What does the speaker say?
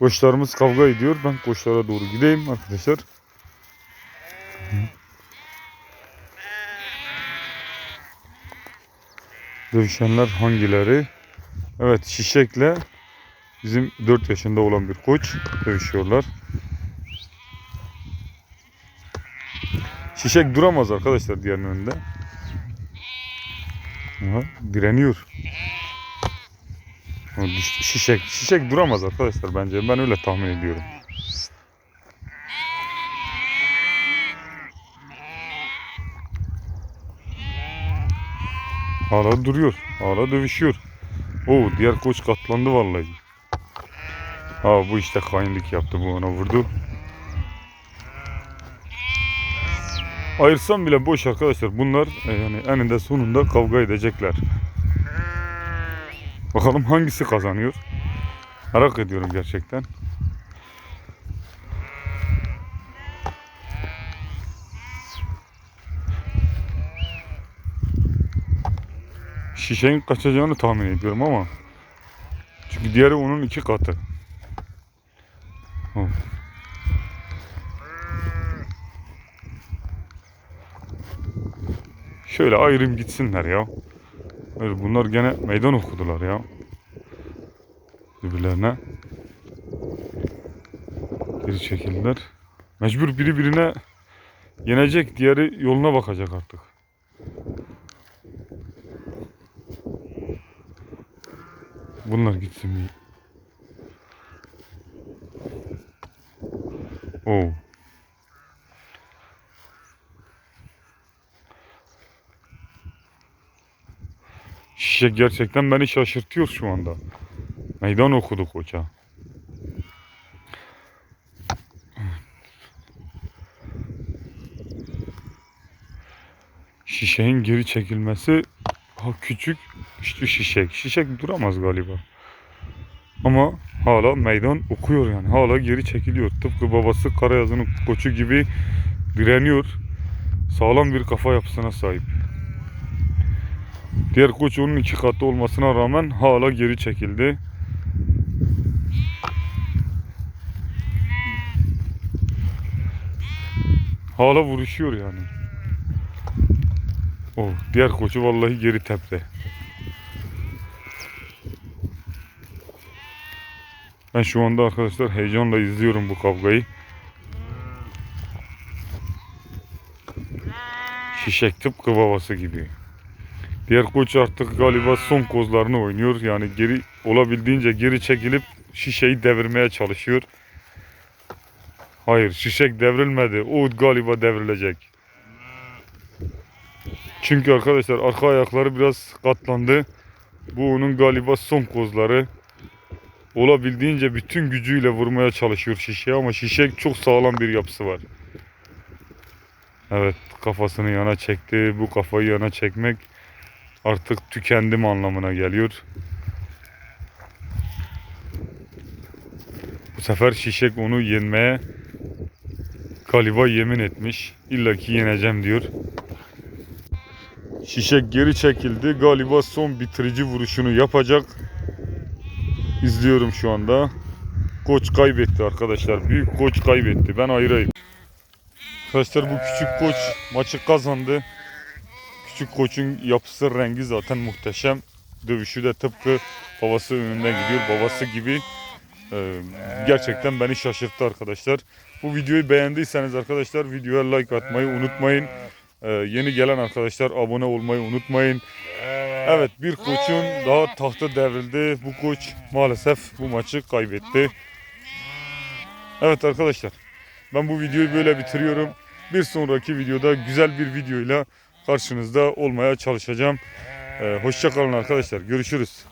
Koçlarımız kavga ediyor. Ben koçlara doğru gideyim arkadaşlar. Dövüşenler hangileri? Evet Şişek'le bizim 4 yaşında olan bir koç dövüşüyorlar. Şişek duramaz arkadaşlar diğerinin önünde. Aha, direniyor. Diş- Şişek, şişek duramaz arkadaşlar bence. Ben öyle tahmin ediyorum. Hala duruyor. Hala dövüşüyor. Oo diğer koç katlandı vallahi. Ha bu işte hainlik yaptı bu ona vurdu. Ayırsam bile boş arkadaşlar. Bunlar e, yani eninde sonunda kavga edecekler. Bakalım hangisi kazanıyor. Merak ediyorum gerçekten. Şişenin kaçacağını tahmin ediyorum ama çünkü diğeri onun iki katı. Of. Şöyle ayrım gitsinler ya. Hayır, bunlar gene meydan okudular ya. Birbirlerine. Geri çekildiler. Mecbur biri birine yenecek, diğeri yoluna bakacak artık. Bunlar gitsin bir. Oo. Şişek gerçekten beni şaşırtıyor şu anda. Meydan okudu koça. Şişeğin geri çekilmesi ha küçük işte şişek. Şişek duramaz galiba. Ama hala meydan okuyor yani. Hala geri çekiliyor. Tıpkı babası Karayazı'nın koçu gibi direniyor. Sağlam bir kafa yapısına sahip. Diğer koç onun iki katı olmasına rağmen hala geri çekildi. Hala vuruşuyor yani. O diğer koçu vallahi geri tepti. Ben şu anda arkadaşlar heyecanla izliyorum bu kavgayı. Şişek tıpkı babası gibi. Diğer koç artık galiba son kozlarını oynuyor. Yani geri olabildiğince geri çekilip şişeyi devirmeye çalışıyor. Hayır şişek devrilmedi. O galiba devrilecek. Çünkü arkadaşlar arka ayakları biraz katlandı. Bu onun galiba son kozları. Olabildiğince bütün gücüyle vurmaya çalışıyor şişeye ama şişek çok sağlam bir yapısı var. Evet kafasını yana çekti. Bu kafayı yana çekmek artık tükendim anlamına geliyor. Bu sefer şişek onu yenmeye galiba yemin etmiş. İlla ki yeneceğim diyor. Şişek geri çekildi. Galiba son bitirici vuruşunu yapacak. İzliyorum şu anda. Koç kaybetti arkadaşlar. Büyük koç kaybetti. Ben ayırayım. Arkadaşlar bu küçük koç maçı kazandı. Küçük koçun yapısı rengi zaten muhteşem. Dövüşü de tıpkı babası önünden gidiyor. Babası gibi. Ee, gerçekten beni şaşırttı arkadaşlar. Bu videoyu beğendiyseniz arkadaşlar videoya like atmayı unutmayın. Ee, yeni gelen arkadaşlar abone olmayı unutmayın. Evet bir koçun daha tahtı devrildi. Bu koç maalesef bu maçı kaybetti. Evet arkadaşlar ben bu videoyu böyle bitiriyorum. Bir sonraki videoda güzel bir videoyla karşınızda olmaya çalışacağım. Ee, hoşça kalın arkadaşlar. Görüşürüz.